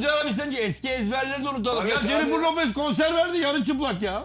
Suudi Arabistan'cı eski ezberleri de unutalım. Evet ya Jennifer abi. Lopez konser verdi yarı çıplak ya.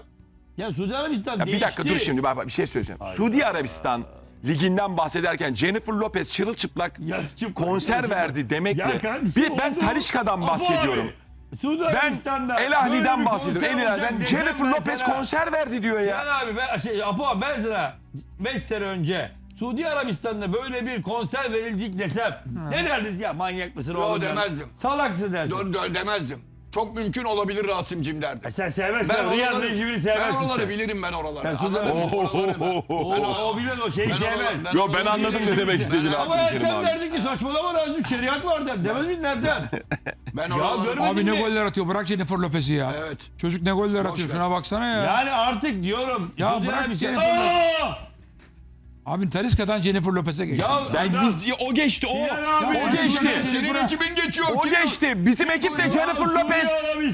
Ya Suudi Arabistan Ya değişti. bir dakika dur şimdi bak, bak bir şey söyleyeceğim. Suudi Arabistan liginden bahsederken Jennifer Lopez çırılçıplak Yarı çıplak, konser çıplak. verdi demekle. Ya kardeşim bir, ben. Talişka'dan bahsediyorum. abi, Suudi Ben Arabistan'da El Ahli'den bahsediyorum. El Ahli'den Jennifer ben Lopez sana- konser verdi diyor ya. Yani abi ben şey Apo ben sana 5 sene önce Suudi Arabistan'da böyle bir konser verilecek desem ne derdiniz ya manyak mısın Yo, oğlum? der. demezdim. Salaksın dersin. Dö- dö- demezdim. Çok mümkün olabilir Rasim'cim derdi. E sen sevmezsin. Ben Riyad oraları, rejimini ben sevmezsin oraları sen. bilirim ben oraları. Sen Suudi Anladın mı? Arabistan- Oraları ben- O, ben o, o bilen o şeyi ben sevmez. Yo ben oraları anladım ne bilirim. demek istediğini Ben- Ama Abdülkerim Ertem abi. derdi ki saçmalama lazım şeriat var der. Demez mi nereden? Ben Ya oraları... görme- Abi ne mi? goller atıyor. Bırak Jennifer Lopez'i ya. Evet. Çocuk ne goller Boş atıyor. ver. Şuna baksana ya. yani artık diyorum. Ya Suudi bırak Arabistan- Jennifer Aa! Abi Taliska'dan Jennifer Lopez'e geçti. Ya Ben adam- biz o geçti o. Abi, o geçti. Senin ekibin geçiyor. O Kim- geçti. Bizim ekipte Ya Jennifer Lopez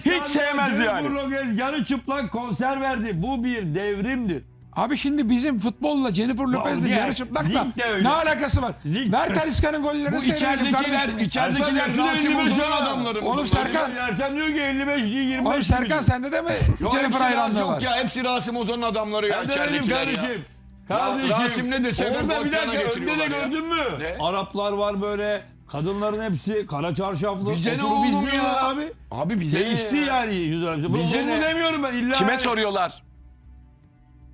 hiç sevmez Jennifer yani. Lopez yarı çıplak konser verdi. Bu bir devrimdir. Abi şimdi bizim futbolla Jennifer Lopez'le yarı çıplak lig da de öyle. ne alakası var? Lig- Ver Taliska'nın gollerini Bu içeridekiler, içeridekiler Ertem Ertem Rasim Ertem Ozan'ın Ertem adamları. Oğlum. Serkan- Ertem diyor ki 55 değil 25 Oğlum Serkan diyor. sende de mi Jennifer hayranlığı var? yok ya hepsi Rasim Ozan'ın adamları ya de içeridekiler ya. Kardeşim. Rasim ne dese Orada bir dakika önde de gördün mü? Ne? Araplar var böyle. Kadınların hepsi kara çarşaflı. Bize ne oğlum izliyorlar ya? Abi. Abi bize ne Değişti ya? yani yüz arabası. Bize Bunu ne? demiyorum ben. İlla Kime yani- soruyorlar?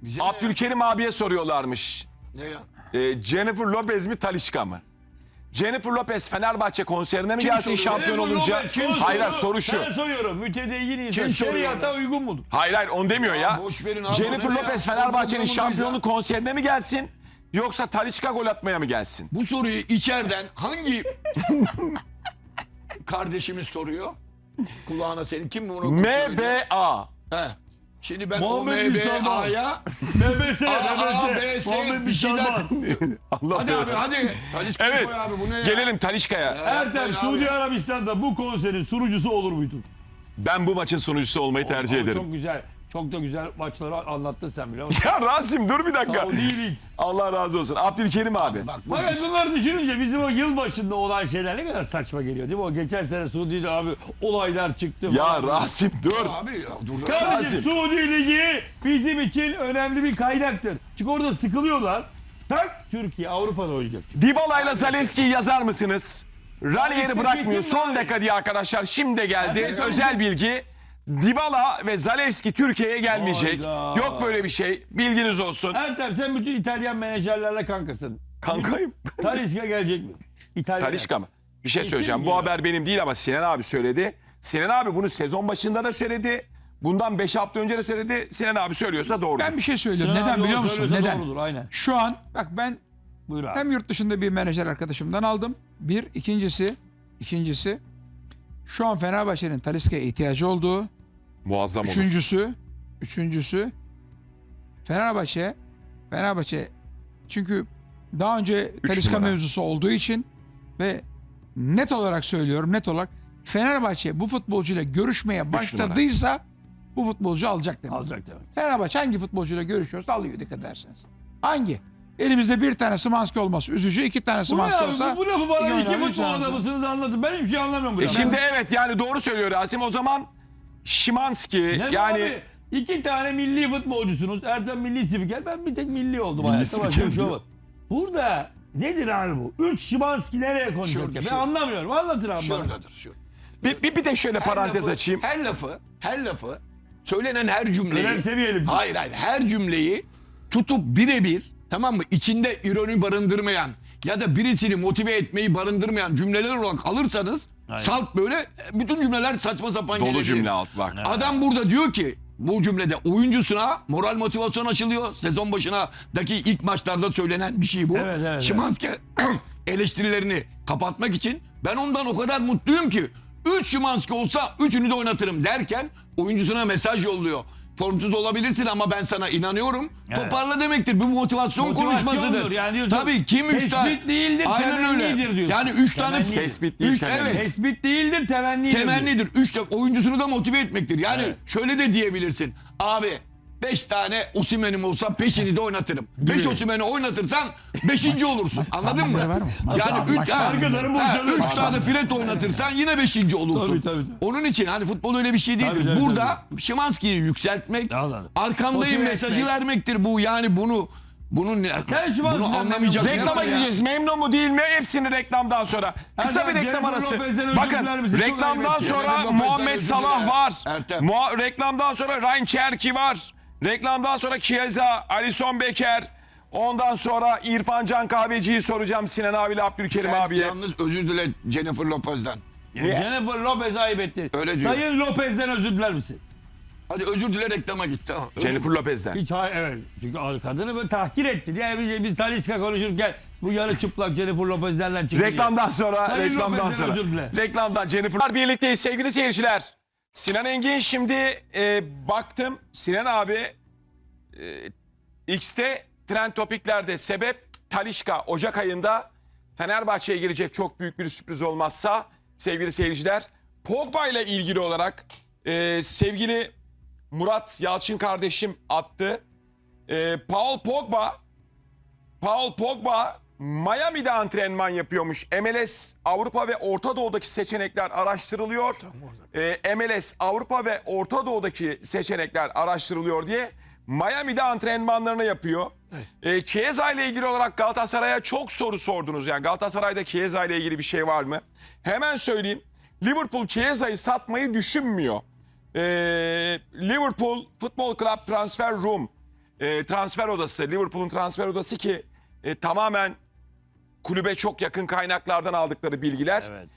Bize ne? Abdülkerim abiye soruyorlarmış. Ne ya? Ee, Jennifer Lopez mi Talişka mı? Jennifer Lopez Fenerbahçe konserine mi Kim gelsin soruyor? şampiyon Jennifer olunca? Lopez, kim Hayır hayır soruyor? soru şu. Ben soruyorum. Mütedeyyin insan Kim soruyor şeriata uygun mudur? Hayır hayır onu demiyor ya. boş verin abi, Jennifer o ne Lopez ya? Fenerbahçe'nin Programındayız şampiyonluk konserine mi gelsin? Yoksa Talişka gol atmaya mı gelsin? Bu soruyu içeriden hangi kardeşimiz soruyor? Kulağına senin kim bunu? MBA. He. Şimdi ben Muhammed o bin Salman. MBA'ya MBS, A, MBS. B, S, Muhammed bir bin şeyler- Salman. Allah hadi abi hadi. Taliska'yı Evet. koy abi bu ne ya? Gelelim Talişka'ya. Ertem Yapmayın Suudi abi. Arabistan'da bu konserin sunucusu olur muydun? Ben bu maçın sunucusu olmayı tercih Ama ederim. Çok güzel. Çok da güzel maçları anlattın sen biliyor musun? Ya Rasim dur bir dakika. Saudi Lig. Allah razı olsun. Abdülkerim abi. Bak bu Fakat bunları düşününce bizim o yılbaşında olan şeyler ne kadar saçma geliyor değil mi? O geçen sene Suudi'de abi olaylar çıktı. Ya falan. Rasim dur. abi ya dur. Kardeşim Rasim. Suudi Ligi bizim için önemli bir kaynaktır. Çünkü orada sıkılıyorlar. Tak Türkiye Avrupa'da oynayacak. Dybala ile Zalewski'yi yazar mısınız? Ranieri işte bırakmıyor. kesin Son dakika diye arkadaşlar şimdi geldi. Hadi. Özel bilgi. Dybala ve Zalewski Türkiye'ye gelmeyecek. Hayda. Yok böyle bir şey. Bilginiz olsun. Ertem sen bütün İtalyan menajerlerle kankasın. Kankayım. Talisca gelecek mi? İtalyan. Talişka mı? Bir şey Kesin söyleyeceğim. Bu geliyor. haber benim değil ama Sinan abi söyledi. Sinan abi bunu sezon başında da söyledi. Bundan 5 hafta önce de söyledi. Sinan abi söylüyorsa doğru. Ben bir şey söylüyorum. Sinan Neden biliyor musun? söylüyorsa Neden? doğrudur, aynen. Şu an bak ben Buyur abi. hem yurt dışında bir menajer arkadaşımdan aldım. Bir. ikincisi ikincisi şu an Fenerbahçe'nin Taliska'ya ihtiyacı olduğu. Muazzam olur. Üçüncüsü, üçüncüsü Fenerbahçe, Fenerbahçe çünkü daha önce Taliska numara. mevzusu olduğu için ve net olarak söylüyorum net olarak Fenerbahçe bu futbolcuyla görüşmeye başladıysa bu futbolcu alacak demek. Alacak demek. Fenerbahçe hangi futbolcuyla görüşüyorsa alıyor dikkat ederseniz. Hangi? Elimizde bir tane Szymanski olması üzücü, iki tane Bu, ne Szymanski abi? olsa... bu, bu lafı bana iki iki oynar, üç futbol oynar. adamısınız anlatın. Ben hiçbir şey anlamıyorum bu E şimdi evet yani doğru söylüyor Rasim. O zaman Şimanski Ne yani yani iki tane milli futbolcusunuz. Ertem milli spiker. Ben bir tek milli oldum Milli hayatta. Başka bir şey. Burada nedir abi bu? Üç Şimanski nereye konacak? Ben şurada. anlamıyorum. Anlatın abi bana. Şuradadır şu. bir, bir, bir de şöyle Her parantez lafı- açayım. Her lafı, her lafı söylenen her cümleyi. Önemsemeyelim. Hayır hayır her cümleyi tutup birebir tamam mı içinde ironi barındırmayan ya da birisini motive etmeyi barındırmayan cümleler olarak alırsanız salt böyle bütün cümleler saçma sapan Dolu gelebilir. cümle alt bak. Adam burada diyor ki bu cümlede oyuncusuna moral motivasyon açılıyor. Sezon başındaki ilk maçlarda söylenen bir şey bu. Evet, evet, Şimanski eleştirilerini kapatmak için ben ondan o kadar mutluyum ki 3 Şimanski olsa üçünü de oynatırım derken oyuncusuna mesaj yolluyor. Formsuz olabilirsin ama ben sana inanıyorum. Toparla demektir. Bu motivasyon, Motivasyondur. Yani Yani diyorsun, Tabii kim 3 tespit tane? değildir, Aynen öyle. temennidir diyorsun. Yani 3 tane. Tespit değil, Üç- temenni. Evet. Tespit değildir, temennidir. diyor. Temennidir. Üç de oyuncusunu da motive etmektir. Yani Evet. şöyle de diyebilirsin. Abi 5 tane Osimhen'im olsa peşini de oynatırım. 5 Osimhen'i oynatırsan 5. olursun. Anladın mı? Yani 3 Arkaları boşalır. 3 tane Fred oynatırsan yine 5. olursun. Tabii, tabii, tabii. Onun için hani futbol öyle bir şey değildir. Tabii, tabii, Burada Şimanski'yi yükseltmek, arkandayım mesajı etmek. vermektir bu. Yani bunu bunu ne- Sen Şimanski'den bunu anlamayacak Reklama gideceğiz. Memnun mu değil mi? Hepsini reklamdan sonra. Kısa Ertem, bir reklam Jennifer arası. Lopez'den Bakın? Çok reklamdan ayıp etti. sonra Jennifer Lopez'den Muhammed özür Salah var. Ertem. Muha- reklamdan sonra Ryan Cherki var. Reklamdan sonra Chiesa, Alisson Becker. Ondan sonra İrfan Can Kahveci'yi soracağım Sinan abiyle Abdülkerim Sen abiye. yalnız özür dile Jennifer Lopez'den. Jennifer Lopez ayıp etti. Öyle diyor. Sayın Lopez'den özür diler misin? Hadi özür dile reklama git tamam. Jennifer Lopez'den. Hiç hayır evet. Çünkü kadını böyle tahkir etti. Yani biz, biz Talisca konuşurken bu yarı çıplak Jennifer Lopez'lerle çıktı. Reklamdan sonra, Sayın reklamdan Lopez'den sonra. özür dile. Reklamdan Jennifer. Birlikteyiz sevgili seyirciler. Sinan Engin şimdi e, baktım. Sinan abi e, X'te trend topiklerde sebep Talişka. Ocak ayında Fenerbahçe'ye gelecek çok büyük bir sürpriz olmazsa sevgili seyirciler. Pogba ile ilgili olarak e, sevgili Murat Yalçın kardeşim attı. E, Paul Pogba Paul Pogba Miami'de antrenman yapıyormuş. MLS Avrupa ve Orta Doğu'daki seçenekler araştırılıyor. Ee, MLS Avrupa ve Orta Doğu'daki seçenekler araştırılıyor diye Miami'de antrenmanlarını yapıyor. Chiesa ile ilgili olarak Galatasaray'a çok soru sordunuz. Yani Galatasaray'da Chiesa ile ilgili bir şey var mı? Hemen söyleyeyim. Liverpool Chiesa'yı satmayı düşünmüyor. Ee, Liverpool Football Club Transfer Room e, transfer odası, Liverpool'un transfer odası ki e, tamamen kulübe çok yakın kaynaklardan aldıkları bilgiler. Evet.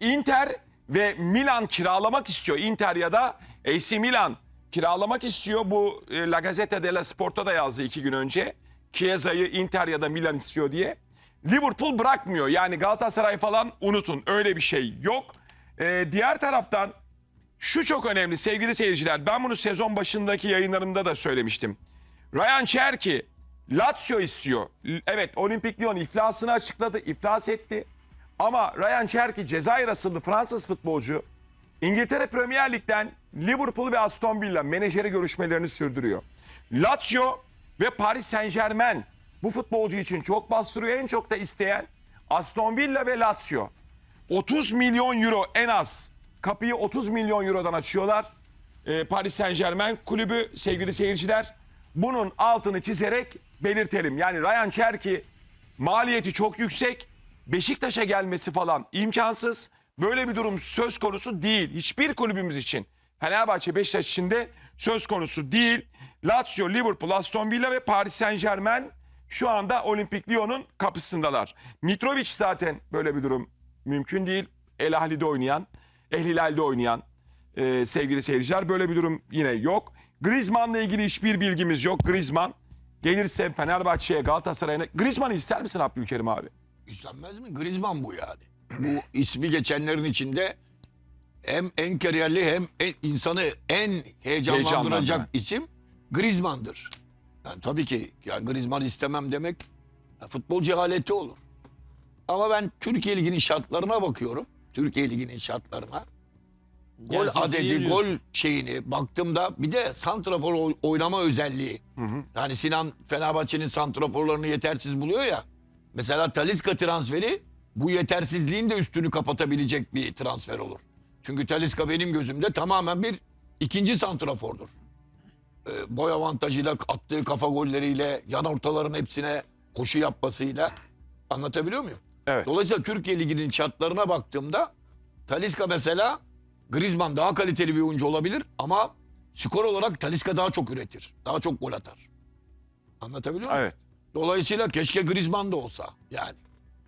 E, Inter ve Milan kiralamak istiyor. Inter ya da AC Milan kiralamak istiyor. Bu e, La Gazzetta dello Sport'ta da yazdı iki gün önce. Chiesa'yı Inter ya da Milan istiyor diye. Liverpool bırakmıyor. Yani Galatasaray falan unutun. Öyle bir şey yok. E, diğer taraftan şu çok önemli sevgili seyirciler. Ben bunu sezon başındaki yayınlarımda da söylemiştim. Ryan Cherki Lazio istiyor. Evet Olimpik Lyon iflasını açıkladı, iflas etti. Ama Ryan Cherki Cezayir asıllı Fransız futbolcu İngiltere Premier Lig'den Liverpool ve Aston Villa menajeri görüşmelerini sürdürüyor. Lazio ve Paris Saint Germain bu futbolcu için çok bastırıyor. En çok da isteyen Aston Villa ve Lazio. 30 milyon euro en az. Kapıyı 30 milyon eurodan açıyorlar. Ee, Paris Saint Germain kulübü sevgili seyirciler. Bunun altını çizerek belirtelim. Yani Ryan Cherki maliyeti çok yüksek. Beşiktaş'a gelmesi falan imkansız. Böyle bir durum söz konusu değil. Hiçbir kulübümüz için. Fenerbahçe Beşiktaş için de söz konusu değil. Lazio, Liverpool, Aston Villa ve Paris Saint Germain şu anda Olimpik Lyon'un kapısındalar. Mitrovic zaten böyle bir durum mümkün değil. El Ahli'de oynayan, El Hilal'de oynayan e, sevgili seyirciler böyle bir durum yine yok. Griezmann'la ilgili hiçbir bilgimiz yok. Griezmann gelirse Fenerbahçe'ye, Galatasaray'a... Griezmann'ı ister misin Abdülkerim abi? İstenmez mi? Griezmann bu yani. Bu ismi geçenlerin içinde hem en kariyerli hem en, insanı en heyecanlandıracak isim Griezmann'dır. Yani tabii ki yani Griezmann istemem demek ya futbol cehaleti olur. Ama ben Türkiye Ligi'nin şartlarına bakıyorum. Türkiye Ligi'nin şartlarına. Gol Gerçekçi adedi, diyorsun. gol şeyini baktığımda bir de santrafor oy- oynama özelliği. Yani Sinan Fenerbahçe'nin santraforlarını yetersiz buluyor ya. Mesela Talisca transferi bu yetersizliğin de üstünü kapatabilecek bir transfer olur. Çünkü Talisca benim gözümde tamamen bir ikinci santrafordur. Ee, boy avantajıyla attığı kafa golleriyle yan ortaların hepsine koşu yapmasıyla anlatabiliyor muyum? Evet. Dolayısıyla Türkiye Ligi'nin şartlarına baktığımda Talisca mesela Griezmann daha kaliteli bir oyuncu olabilir ama skor olarak Talisca daha çok üretir. Daha çok gol atar. Anlatabiliyor muyum? Evet. Dolayısıyla keşke Griezmann da olsa yani.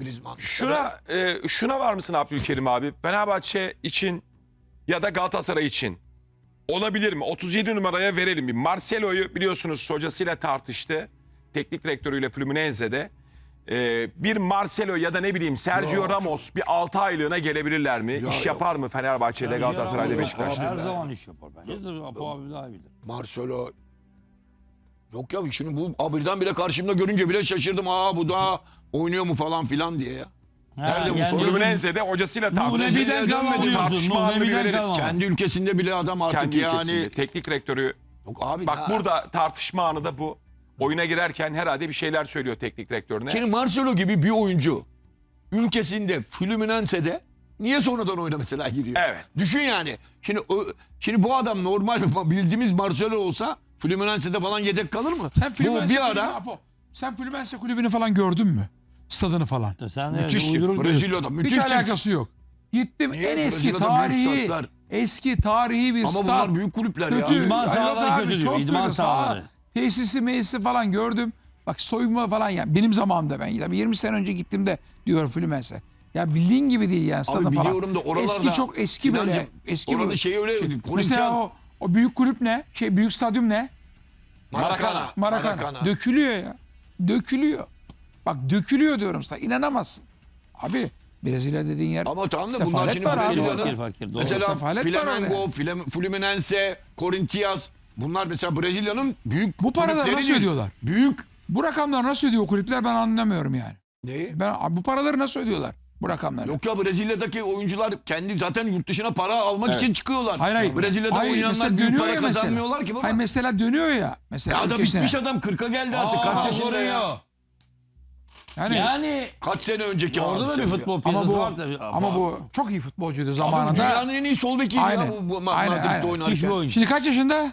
Griezmann. Şuna e, şuna var mısın Abdülkerim abi? Fenerbahçe için ya da Galatasaray için olabilir mi? 37 numaraya verelim bir. Marcelo'yu biliyorsunuz hocasıyla tartıştı. Teknik direktörüyle Fluminense'de. E, bir Marcelo ya da ne bileyim Sergio Yok. Ramos bir 6 aylığına gelebilirler mi? Ya İş yok. yapar mı Fenerbahçe'de, Galatasaray'da, Beşiktaş'ta? Her zaman iş yapar bence. de Apo abi daha bilir. Marcelo Yok ya şimdi bu abirden bile karşımda görünce bile şaşırdım. Aa bu da oynuyor mu falan filan diye ya. Nerede bu yani sorun? Fluminense'de hocasıyla Bu tartıştı. Nebi'den dönmedi. kalma diyorsun. Tartışma anını verelim. kalma. Kendi ülkesinde bile adam artık Kendi yani ülkesinde. Teknik direktörü Yok abi Bak ya. burada tartışma anı da bu. Oyuna girerken herhalde bir şeyler söylüyor teknik direktörüne. Şimdi Marcelo gibi bir oyuncu ülkesinde Fluminense'de niye sonradan oyuna mesela giriyor? Evet. Düşün yani. Şimdi o- şimdi bu adam normal bildiğimiz Marcelo olsa Fluminense'de falan yedek kalır mı? Sen bu Fluminense bir kulübünü, ara Apo, sen Fluminense kulübünü falan gördün mü? Stadını falan. Sen diyorsun. Brezilya'da Hiç müthişti. alakası yok. Gittim Niye? en eski Brezilya'da tarihi eski tarihi bir Ama stat. bunlar büyük kulüpler ya. Kötü. İdman Ay yok sahaları kötü diyor, idman sahaları. Tesisi meclisi falan gördüm. Bak soyunma falan ya benim zamanımda ben tabii 20 sene önce gittiğimde diyor Fluminense. Ya bildiğin gibi değil yani stadın Abi falan. biliyorum da oralarda Eski çok eski böyle. Eski orada böyle. şey öyle Mesela Korinthian o, o büyük kulüp ne? Şey büyük stadyum ne? Maracana. Marakana. Maracana. Dökülüyor ya. Dökülüyor. Bak dökülüyor diyorum sana. İnanamazsın. Abi Brezilya dediğin yer Ama tamam da bunlar şimdi. Brezilya'da- Fakir fakir. Doğru. Mesela Sefalet Flamengo, Fluminense, Corinthians bunlar mesela Brezilya'nın büyük Bu paraları kulüpleri nasıl değil. ödüyorlar? Büyük Bu rakamlar nasıl ödüyor kulüpler ben anlamıyorum yani. ne? Ben bu paraları nasıl ödüyorlar? Bu rakamları. Yok ya Brezilya'daki oyuncular kendi zaten yurt dışına para almak Evet. için çıkıyorlar. Hayır hayır. Brezilya'da Hayır, oynayanlar mesela büyük dönüyor para ya mesela. kazanmıyorlar ki baba. Hayır mesela dönüyor ya. Mesela ya adam ülkesine. bitmiş adam 40'a geldi artık Aa, kaç yaşında ya. Yani, Yani Kaç sene önceki orada da hadise bir bu ya. futbol ama piyasası bu var tabii. ama bu çok iyi futbolcuydu Abi zamanında. dünyanın en iyi sol bekiydi Aynen. ya bu, bu Ma- Aynen, Madrid'de aynen. oynarken. Hiçbir oyuncu. Şimdi kaç yaşında?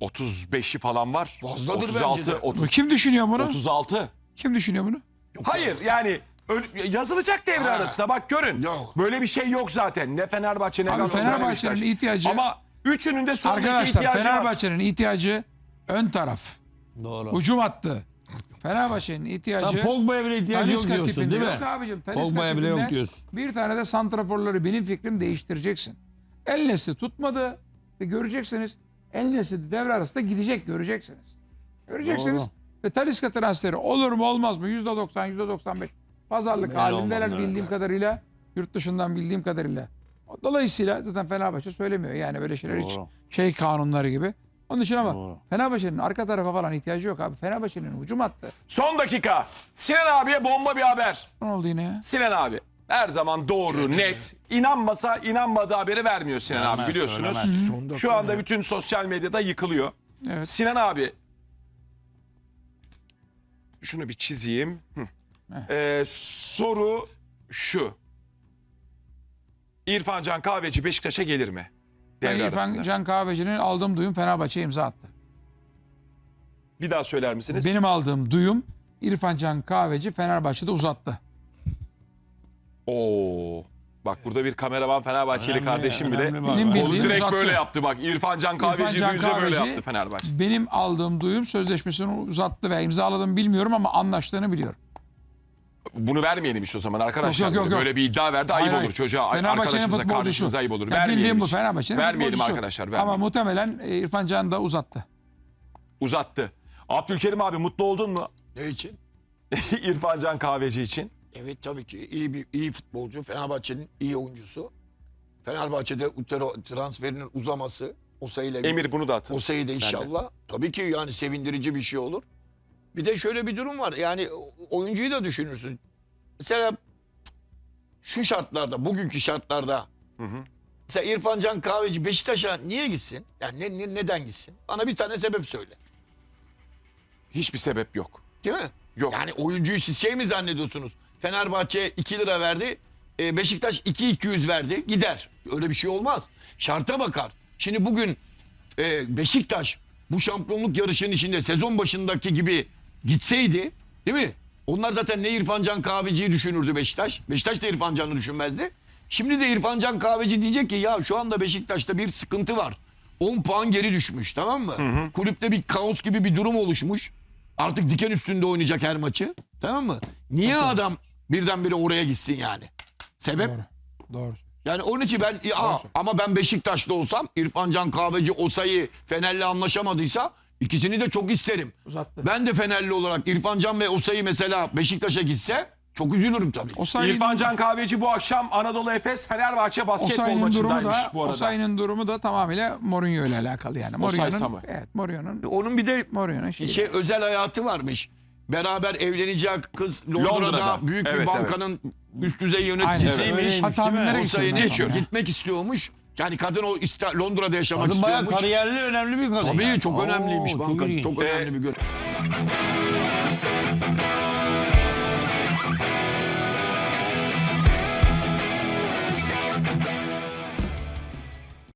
35'i falan var. Fazladır 36, bence de. 30, Kim düşünüyor bunu? 36. Kim düşünüyor bunu? Hayır yani öl- yazılacak devre Ha. arasında bak görün. Yok. Böyle bir şey yok zaten. Ne Fenerbahçe ne Abi Galatasaray, ne Fenerbahçe'nin Beşiktaş. ihtiyacı Ama üçünün de son iki arkadaşlar ihtiyacı var. Fenerbahçe'nin ihtiyacı ön taraf. Doğru. Hücum hattı. Fenerbahçe'nin ihtiyacı Pogba'ya bile ihtiyacı yok Talisca diyorsun tipinde. değil mi? Yok abicim Talisca Pogba'ya bile tipinde yok diyorsun. Bir tane de santraforları benim fikrim değiştireceksin. El Nesli tutmadı ve göreceksiniz El Nesli devre arasında gidecek göreceksiniz. Göreceksiniz. Doğru. Ve Talisca transferi olur mu olmaz mı? %90, %95 pazarlık Belli halindeler olmaz, bildiğim evet. kadarıyla. Yurt dışından bildiğim kadarıyla. Dolayısıyla zaten Fenerbahçe söylemiyor yani böyle şeyler hiç Doğru. şey kanunları gibi. Onun için ama Doğru. Fenerbahçe'nin arka tarafa falan ihtiyacı yok abi. Fenerbahçe'nin hücum hattı. Son dakika. Sinan abiye bomba bir haber. Ne oldu yine ya? Sinan abi her zaman doğru, net. İnanmasa inanmadığı haberi vermiyor Sinan abi biliyorsunuz. Şu anda bütün sosyal medyada yıkılıyor. Evet. Sinan abi şunu bir çizeyim. Hı. Ee, soru şu. İrfan Can Kahveci Beşiktaş'a gelir mi? Ben Devre İrfan arasında. Can Kahveci'nin aldığım duyum Fenerbahçe'ye imza attı. Bir daha söyler misiniz? Benim aldığım duyum İrfan Can Kahveci Fenerbahçe'de uzattı. Oo. Bak burada bir kameraman Fenerbahçeli Önemli, kardeşim bile önemli. Benim kolu bildiğim direkt uzattı. böyle yaptı bak. İrfan Can Kahveci İrfan Can duyunca böyle Kahveci- yaptı Fenerbahçe. Benim aldığım duyum sözleşmesini uzattı ve imzaladım bilmiyorum ama anlaştığını biliyorum. Bunu vermeyelim iş o zaman arkadaşlar. Yok, yok, yok, yok. Böyle bir iddia verdi ayıp Hayır, olur hayır. çocuğa. Fenerbahçe'nin Arkadaşımıza futbolcusu. kardeşimize ayıp olur. Ya vermeyelim bildiğim bu hiç. Fenerbahçe'nin Vermeyelim futbolcusu. arkadaşlar. Ama Vermeyelim. muhtemelen e, İrfan Can da uzattı. Uzattı. Abdülkerim abi mutlu oldun mu? Ne için? İrfan Can Kahveci için. Evet tabii ki iyi bir iyi futbolcu. Fenerbahçe'nin iyi oyuncusu. Fenerbahçe'de Utero transferinin uzaması o sayıyla Emir bunu da atın. o sayıda inşallah. Tabii ki yani sevindirici bir şey olur. Bir de şöyle bir durum var. Yani oyuncuyu da düşünürsün. Mesela şu şartlarda, bugünkü şartlarda Hı hı. mesela İrfan Can Kahveci Beşiktaş'a niye gitsin? Yani ne, ne- neden gitsin? Bana bir tane sebep söyle. Hiçbir sebep yok. Değil mi? Yok. Yani oyuncuyu siz şey mi zannediyorsunuz? Fenerbahçe 2 lira verdi. e, Beşiktaş 2 200 verdi. Gider. Öyle bir şey olmaz. Şarta bakar. Şimdi bugün e, Beşiktaş bu şampiyonluk yarışının içinde sezon başındaki gibi gitseydi değil mi? Onlar zaten ne İrfan Can Kahveci'yi düşünürdü Beşiktaş. Beşiktaş da İrfan Can'ı düşünmezdi. Şimdi de İrfan Can Kahveci diyecek ki ya şu anda Beşiktaş'ta bir sıkıntı var. 10 puan geri düşmüş tamam mı? Kulüpte bir kaos gibi bir durum oluşmuş. Artık diken üstünde oynayacak her maçı. Tamam mı? Niye adam birdenbire oraya gitsin yani? Sebep? Doğru. Doğru. Yani onun için ben ya, ama ben Beşiktaş'ta olsam İrfan Can Kahveci Osayi Fener'le anlaşamadıysa ikisini de çok isterim. Uzattı. Ben de Fenerli olarak İrfan Can ve Osayi mesela Beşiktaş'a gitse çok üzülürüm tabii. O sayının, İrfan Can Kahveci bu akşam Anadolu Efes Fenerbahçe basketbol Osayi'nin durumu maçındaymış da bu arada. Osayi'nin durumu da tamamıyla Mourinho ile alakalı yani. Mourinho'nun evet Mourinho'nun Onun bir de Mourinho'nun şeyi. şey özel hayatı varmış. Beraber evlenecek kız Londra'da, Londra'da. büyük Evet, bir bankanın üst düzey yöneticisiymiş. Öyleymiş, Osayi'nin geçiyorum ben. Geçiyor. gitmek istiyormuş. Yani kadın o İsta- Londra'da yaşamak Kadın bayağı istiyormuş. kariyerli önemli bir kadın. Tabii yani. çok Oo, önemliymiş. ilginç. çok önemli bir görev.